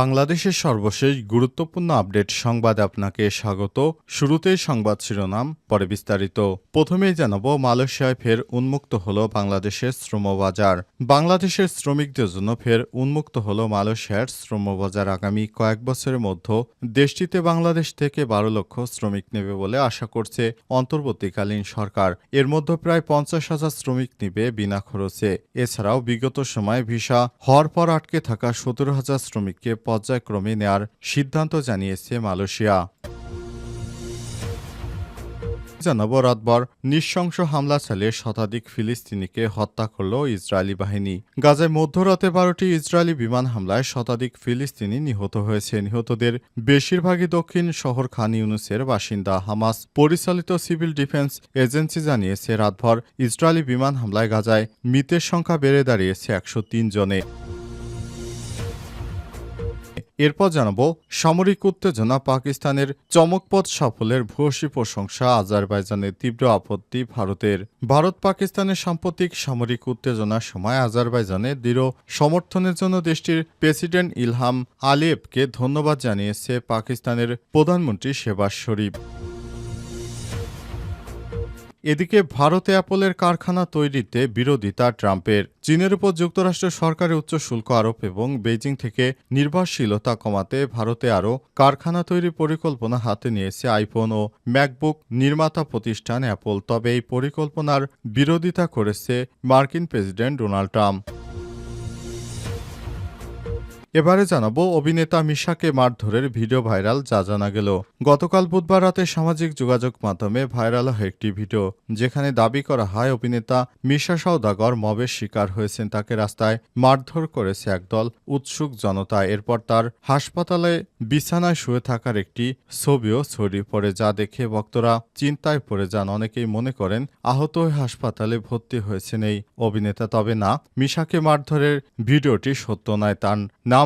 বাংলাদেশের সর্বশেষ গুরুত্বপূর্ণ আপডেট সংবাদে আপনাকে স্বাগত। শুরুতেই সংবাদ শিরোনাম, পরে বিস্তারিত। প্রথমেই জানাব, মালয়েশিয়ায় ফের উন্মুক্ত হলো বাংলাদেশের শ্রমবাজার। বাংলাদেশের শ্রমিকদের জন্য ফের উন্মুক্ত হলো মালয়েশিয়ার শ্রমবাজার। আগামী কয়েক বছরের মধ্যে দেশটিতে বাংলাদেশ থেকে বারো লক্ষ শ্রমিক নেবে বলে আশা করছে অন্তর্বর্তীকালীন সরকার। এর মধ্যে প্রায় পঞ্চাশ হাজার শ্রমিক নিবে বিনা খরচে। এছাড়াও বিগত সময়ে ভিসা হওয়ার পর আটকে থাকা সতেরো হাজার শ্রমিককে পর্যায়ক্রমে নেয়ার সিদ্ধান্ত জানিয়েছে মালয়েশিয়া। জানাব, রাতভর নৃশংস হামলা চালিয়ে শতাধিক ফিলিস্তিনিকে হত্যা করল ইসরায়েলি বাহিনী। গাজায় মধ্যরাতে বারোটি ইসরায়েলি বিমান হামলায় শতাধিক ফিলিস্তিনি নিহত হয়েছে। নিহতদের বেশিরভাগই দক্ষিণ শহর খান ইউনুসের বাসিন্দা হামাস। পরিচালিত সিভিল ডিফেন্স এজেন্সি জানিয়েছে, রাতভর ইসরায়েলি বিমান হামলায় গাজায় মৃতের সংখ্যা বেড়ে দাঁড়িয়েছে একশো তিন জনে। এরপর জানাব, সামরিক উত্তেজনা পাকিস্তানের চমকপথ সাফল্যের ভূয়সী প্রশংসা আজারবাইজানের তীব্র আপত্তি ভারতের। ভারত পাকিস্তানের সাম্প্রতিক সামরিক উত্তেজনার সময় আজারবাইজানে দৃঢ় সমর্থনের জন্য দেশটির প্রেসিডেন্ট ইলহাম আলিয়েভকে ধন্যবাদ জানিয়েছে পাকিস্তানের প্রধানমন্ত্রী শেবাজ শরীফ। এদিকে ভারতে অ্যাপলের কারখানা তৈরিতে বিরোধিতা ট্রাম্পের। চীনের উপর যুক্তরাষ্ট্র সরকারের উচ্চ শুল্ক আরোপ এবং বেজিং থেকে নির্ভরশীলতা কমাতে ভারতে আরও কারখানা তৈরির পরিকল্পনা হাতে নিয়েছে আইফোন ও ম্যাকবুক নির্মাতা প্রতিষ্ঠান অ্যাপল। তবে এই পরিকল্পনার বিরোধিতা করেছে মার্কিন প্রেসিডেন্ট ডোনাল্ড ট্রাম্প। এবারে জানাব অভিনেতা মিশাকে মারধরের ভিডিও ভাইরাল, যা জানা গেল। গতকাল বুধবার রাতে সামাজিক যোগাযোগ মাধ্যমে ভাইরাল হয় একটি ভিডিও, যেখানে দাবি করা হয় অভিনেতা মিশা সওদাগর মবের শিকার হয়েছেন তাকে রাস্তায় মারধর করেছে একদল উৎসুক জনতা। এরপর তার হাসপাতালে বিছানায় শুয়ে থাকার একটি ছবিও ছড়িয়ে পড়ে, যা দেখে ভক্তরা চিন্তায় পড়ে যান। অনেকেই মনে করেন আহত হয়ে হাসপাতালে ভর্তি হয়েছেন এই অভিনেতা। তবে না, মিশাকে মারধরের ভিডিওটি সত্য নয়, তার নাম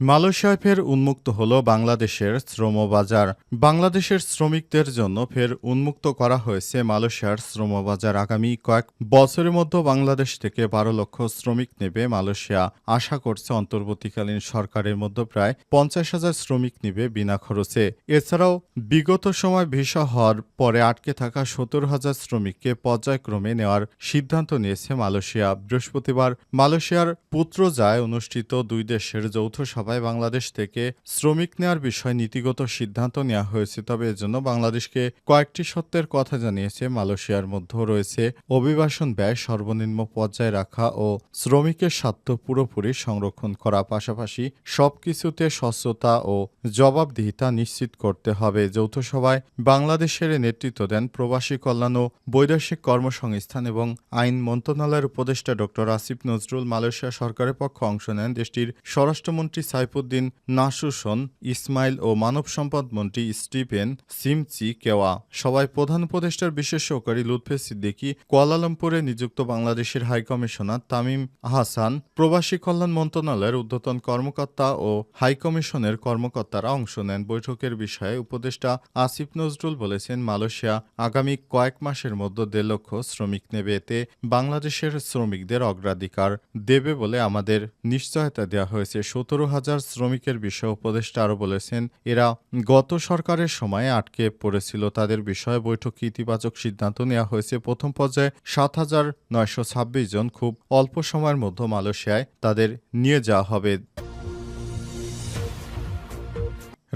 মালয়েশিয়ায় ফের উন্মুক্ত হল বাংলাদেশের শ্রমবাজার। বাংলাদেশের শ্রমিকদের জন্য ফের উন্মুক্ত করা হয়েছে মালয়েশিয়ার শ্রমবাজার। আগামী কয়েক বছরের মধ্যে বাংলাদেশ থেকে বারো লক্ষ শ্রমিক নেবে মালয়েশিয়া। আশা করছে অন্তর্বর্তীকালীন সরকারের মধ্যে প্রায় পঞ্চাশ হাজার শ্রমিক নেবে বিনা খরচে। এছাড়াও বিগত সময় ভিসা হওয়ার পরে আটকে থাকা সত্তর হাজার শ্রমিককে পর্যায়ক্রমে নেওয়ার সিদ্ধান্ত নিয়েছে মালয়েশিয়া। বৃহস্পতিবার মালয়েশিয়ার পুত্রজায় অনুষ্ঠিত দুই দেশের যৌথ সভায় বাংলাদেশ থেকে শ্রমিক নেওয়ার বিষয়ে নীতিগত সিদ্ধান্ত নেওয়া হয়েছে। তবে এজন্য বাংলাদেশকে কয়েকটি সত্যের কথা জানিয়েছে মালয়েশিয়ার মধ্যে রয়েছে অভিবাসন ব্যয়, সর্বনিম্ন পর্যায়ে রাখা ও শ্রমিকের স্বার্থ পুরোপুরি সংরক্ষণ করা, পাশাপাশি সবকিছুতে স্বচ্ছতা ও জবাবদিহিতা নিশ্চিত করতে হবে। যৌথ সভায় বাংলাদেশের নেতৃত্ব দেন প্রবাসী কল্যাণ ও বৈদেশিক কর্মসংস্থান এবং আইন মন্ত্রণালয়ের উপদেষ্টা ড আসিফ নজরুল। মালয়েশিয়া সরকারের পক্ষে অংশ নেন দেশটির স্বরাষ্ট্রমন্ত্রী সাইফুদ্দিন, নাসুসন, ইসমাইল ও মানব সম্পদ মন্ত্রী স্টিফেন সিমচি কেওয়া সবাই প্রধান উপদেষ্টার বিশেষ সহকারী লুৎফে সিদ্দিকী, কুয়ালালামপুরে নিযুক্ত বাংলাদেশের হাইকমিশনার তামিম হাসান, প্রবাসী কল্যাণ মন্ত্রণালয়ের ঊর্ধ্বতন কর্মকর্তা ও হাইকমিশনের কর্মকর্তারা অংশ নেন। বৈঠকের বিষয়ে উপদেষ্টা আসিফ নজরুল বলেছেন, মালয়েশিয়া আগামী কয়েক মাসের মধ্যে দেড় লক্ষ শ্রমিক নেবে। এতে বাংলাদেশের শ্রমিকদের অগ্রাধিকার দেবে বলে আমাদের নিশ্চয়তা দেওয়া হয়েছে। সতেরো হাজার শ্রমিকের বিষয়ে উপদেষ্টা আরও বলেছেন, এরা গত সরকারের সময়ে আটকে পড়েছিল। তাদের বিষয়ে বৈঠকে ইতিবাচক সিদ্ধান্ত নেওয়া হয়েছে। প্রথম পর্যায়ে সাত হাজার নয়শো ছাব্বিশ জন খুব অল্প সময়ের মধ্যে মালয়েশিয়ায় তাদের নিয়ে যাওয়া হবে।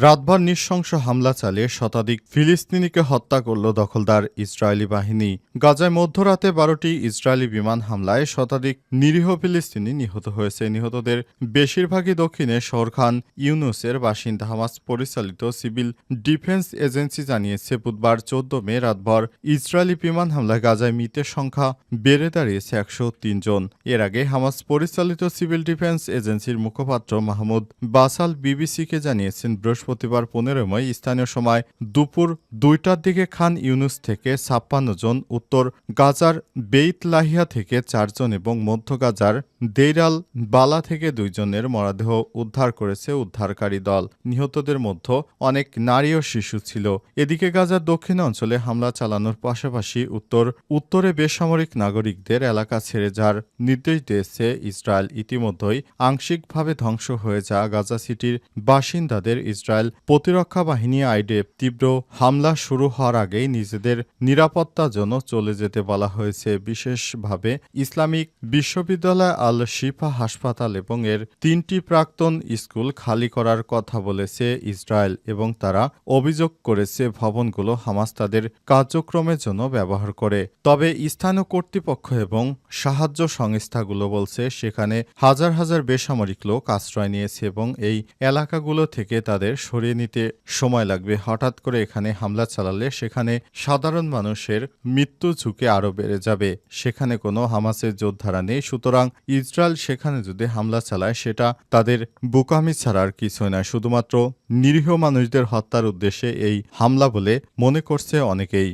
রাতভর নৃশংস হামলা চালিয়ে শতাধিক ফিলিস্তিনিকে হত্যা করল দখলদার ইসরায়েলি বাহিনী। গাজায় মধ্যরাতে বারোটি ইসরায়েলি বিমান হামলায় শতাধিক নিরীহ ফিলিস্তিনি নিহত হয়েছে। নিহতদের বেশিরভাগই দক্ষিণে শহরখান ইউনুসের বাসিন্দা হামাস পরিচালিত সিভিল ডিফেন্স এজেন্সি জানিয়েছে, বুধবার চোদ্দ মে রাতভর ইসরায়েলি বিমান হামলায় গাজায় মৃতের সংখ্যা বেড়ে দাঁড়িয়েছে একশো জন্য এর আগে হামাস পরিচালিত সিভিল ডিফেন্স এজেন্সির মুখপাত্র মাহমুদ বাসাল বিবিসিকে জানিয়েছেন, বৃহস্পতিবার পনেরো মে স্থানীয় সময় দুপুর দুইটার দিকে খান ইউনুস থেকে ছাপ্পান্ন জন, উত্তর গাজার বেইত লাহিয়া থেকে চারজন এবং মধ্য গাজার দেইরাল বালা থেকে দুইজনের মরাদেহ উদ্ধার করেছে উদ্ধারকারী দল। নিহতদের মধ্যে অনেক নারী ও শিশু ছিল। এদিকে গাজার দক্ষিণ অঞ্চলে হামলা চালানোর পাশাপাশি উত্তর, উত্তরে বেসামরিক নাগরিকদের এলাকা ছেড়ে যাওয়ার নির্দেশ দিয়েছে ইসরায়েল। ইতিমধ্যেই আংশিকভাবে ধ্বংস হয়ে যাওয়া গাজা সিটির বাসিন্দাদের ইসরায়েল প্রতিরক্ষা বাহিনী আইডিএফ তীব্র হামলা শুরু হওয়ার আগেই নিজেদের নিরাপত্তার জন্য চলে যেতে বলা হয়েছে। বিশেষভাবে ইসলামিক বিশ্ববিদ্যালয় আল শিফা হাসপাতাল এবং এর তিনটি প্রাক্তন স্কুল খালি করার কথা বলেছে ইসরায়েল এবং তারা অভিযোগ করেছে ভবনগুলো হামাস তাদের কার্যক্রমের জন্য ব্যবহার করে। তবে স্থানীয় কর্তৃপক্ষ এবং সাহায্য সংস্থাগুলো বলছে সেখানে হাজার হাজার বেসামরিক লোক আশ্রয় নিয়েছে এবং এই এলাকাগুলো থেকে তাদের সরিয়ে নিতে সময় লাগবে। হঠাৎ করে এখানে হামলা চালালে সেখানে সাধারণ মানুষের মৃত্যু ঝুঁকি আরও বেড়ে যাবে। সেখানে কোনো হামাসের যোদ্ধারা নেই। সুতরাং ইসরায়েল সেখানে যদি হামলা চালায়, সেটা তাদের বুকামি ছাড়ার কিছু নয়। শুধুমাত্র নিরীহ মানুষদের হত্যার উদ্দেশ্যে এই হামলা বলে মনে করছে অনেকেই।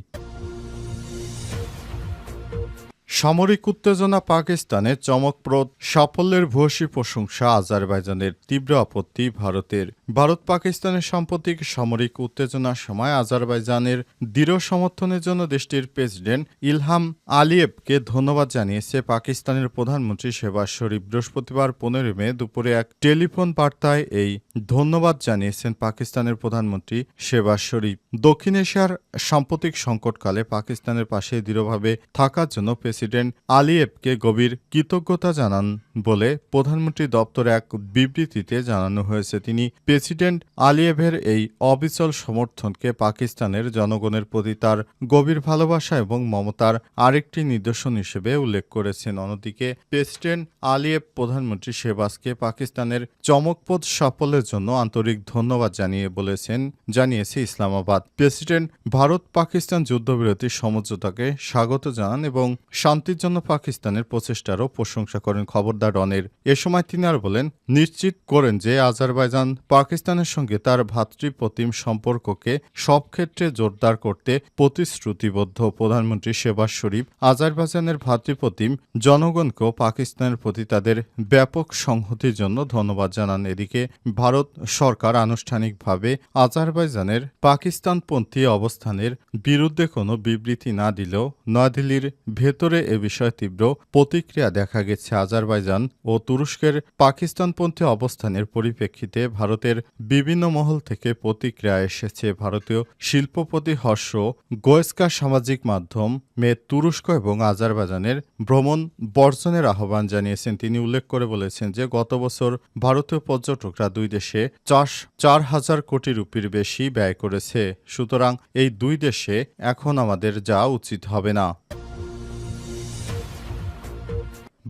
সামরিক উত্তেজনা পাকিস্তানে চমকপ্রদ সাফল্যের ভূয়সী প্রশংসা আজারবাইজানের তীব্র আপত্তি ভারতের। ভারত পাকিস্তানের সাম্প্রতিক সামরিক উত্তেজনার সময় আজারবাইজানের দৃঢ় সমর্থনের জন্য দেশটির প্রেসিডেন্ট ইলহাম আলিয়েভকে ধন্যবাদ জানিয়েছে পাকিস্তানের প্রধানমন্ত্রী শেবাজ শরীফ। বৃহস্পতিবার পনেরো মে দুপুরে এক টেলিফোন বার্তায় এই ধন্যবাদ জানিয়েছেন পাকিস্তানের প্রধানমন্ত্রী শেবাজ শরীফ। দক্ষিণ এশিয়ার সাম্প্রতিক সংকটকালে পাকিস্তানের পাশে দৃঢ়ভাবে থাকার জন্য প্রেসিডেন্ট আলিয়েভকে গভীর কৃতজ্ঞতা জানান বলে প্রধানমন্ত্রী দপ্তরে এক বিবৃতিতে জানানো হয়েছে। তিনি, প্রেসিডেন্ট আলিয়েভের এই অবিচল সমর্থনকে পাকিস্তানের জনগণের প্রতি তার গভীর ভালোবাসা এবং মমতার আরেকটি নিদর্শন হিসেবে উল্লেখ করেছেন। অন্যদিকে, প্রেসিডেন্ট আলিয়েভ প্রধানমন্ত্রী শেবাজকে পাকিস্তানের চমকপ্রদ সাফল্যের জন্য আন্তরিক ধন্যবাদ জানিয়ে বলেছেন, জানিয়েছে ইসলামাবাদ। প্রেসিডেন্ট ভারত পাকিস্তান যুদ্ধবিরতির সমঝোতাকে স্বাগত জানান এবং শান্তির জন্য পাকিস্তানের প্রচেষ্টারও প্রশংসা করেন খবরদার রনের এ সময় তিনি আর বলেন, নিশ্চিত করেন যে আজারবাইজান পাকিস্তানের সঙ্গে তার ভ্রাতৃপ্রতিম সম্পর্ককে সব ক্ষেত্রে জোরদার করতে প্রতিশ্রুতিবদ্ধ। প্রধানমন্ত্রী শেবাজ শরীফ আজারবাইজানের ভ্রাতৃপ্রতিম জনগণকেও পাকিস্তানের প্রতি তাদের ব্যাপক সংহতির জন্য ধন্যবাদ জানান। এদিকে ভারত সরকার আনুষ্ঠানিকভাবে আজারবাইজানের পাকিস্তানপন্থী অবস্থানের বিরুদ্ধে কোনো বিবৃতি না দিলেও নয়াদিল্লির ভেতরে এ বিষয়ে তীব্র প্রতিক্রিয়া দেখা গেছে আজারবাইজান ও তুরস্কের পাকিস্তানপন্থী অবস্থানের পরিপ্রেক্ষিতে ভারতের বিভিন্ন মহল থেকে প্রতিক্রিয়া এসেছে। ভারতীয় শিল্পপতি হর্ষ গোয়েস্কা সামাজিক মাধ্যম মে তুরস্ক এবং আজারবাইজানের ভ্রমণ বর্জনের আহ্বান জানিয়েছেন। তিনি উল্লেখ করে বলেছেন যে, গত বছর ভারতীয় পর্যটকরা দুই দেশে চাষ চার হাজার কোটি রুপির বেশি ব্যয় করেছে। সুতরাং এই দুই দেশে এখন আমাদের যাওয়া উচিত হবে না।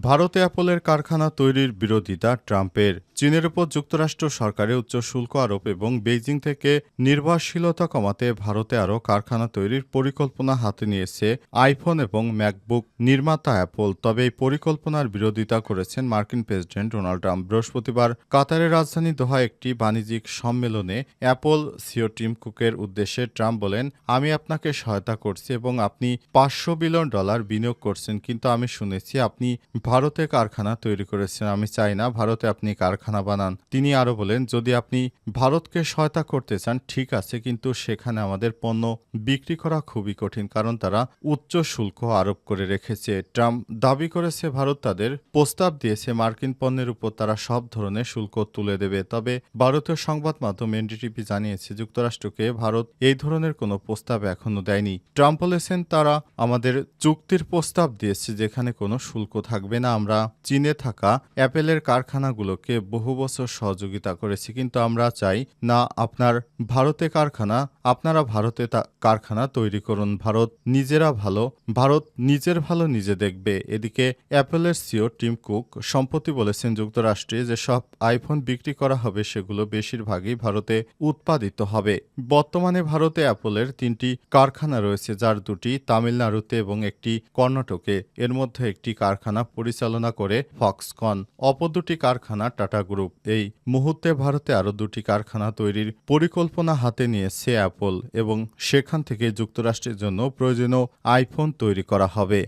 ভারতে অ্যাপলের কারখানা তৈরির বিরোধিতা, ট্রাম্পের। চীনের উপর যুক্তরাষ্ট্র সরকারের উচ্চ শুল্ক আরোপ এবং বেইজিং থেকে নির্ভরশীলতা কমাতে ভারতে আরও কারখানা তৈরির পরিকল্পনা হাতে নিয়েছে আইফোন এবং ম্যাকবুক নির্মাতা অ্যাপল। তবে এই পরিকল্পনার বিরোধিতা করেছেন মার্কিন প্রেসিডেন্ট ডোনাল্ড ট্রাম্প। বৃহস্পতিবার কাতারের রাজধানী দোহা একটি বাণিজ্যিক সম্মেলনে অ্যাপল সিও টিম কুকের উদ্দেশ্যে ট্রাম্প বলেন, আমি আপনাকে সহায়তা করছি এবং আপনি পাঁচশো বিলিয়ন ডলার বিনিয়োগ করছেন, কিন্তু আমি শুনেছি আপনি ভারতে কারখানা তৈরি করেছেন, আমি চাই না ভারতে আপনি কারখানা বানান। তিনি আরও বলেন, যদি আপনি ভারতকে সহায়তা করতে চান, ঠিক আছে, কিন্তু সেখানে আমাদের পণ্য বিক্রি করা খুবই কঠিন, কারণ তারা উচ্চ শুল্ক আরোপ করে রেখেছে। ট্রাম্প দাবি করেছে, ভারত তাদের প্রস্তাব দিয়েছে, মার্কিন পণ্যের উপর তারা সব ধরনের শুল্ক তুলে দেবে। তবে ভারতীয় সংবাদ মাধ্যম এনডিটিভি জানিয়েছে, যুক্তরাষ্ট্রকে ভারত এই ধরনের কোনো প্রস্তাব এখনও দেয়নি। ট্রাম্প বলেছেন, তারা আমাদের চুক্তির প্রস্তাব দিয়েছে, যেখানে কোনো শুল্ক থাকবে যাবে না আমরা চীনে থাকা অ্যাপেলের কারখানাগুলোকে বহু বছর সহযোগিতা করেছি, কিন্তু আমরা চাই, না, আপনার ভারতে কারখানা, আপনারা ভারতে কারখানা তৈরি করুন, ভারত নিজেরা ভালো, ভারত নিজের ভালো নিজে দেখবে। এদিকে অ্যাপেলের সিও টিম কুক সম্প্রতি বলেছেন যুক্তরাষ্ট্রে যে সব আইফোন বিক্রি করা হবে, সেগুলো বেশিরভাগই ভারতে উৎপাদিত হবে। বর্তমানে ভারতে অ্যাপলের তিনটি কারখানা রয়েছে, যার দুটি তামিলনাড়ুতে এবং একটি কর্ণাটকে। এর মধ্যে একটি কারখানা পরিচালনা করে ফক্সকন। অপর দুটি কারখানা টাটা গ্রুপ। এই মুহূর্তে ভারতে আরও দুটি কারখানা তৈরির পরিকল্পনা হাতে নিয়েছে অ্যাপল এবং সেখান থেকে যুক্তরাষ্ট্রের জন্য প্রয়োজনীয় আইফোন তৈরি করা হবে।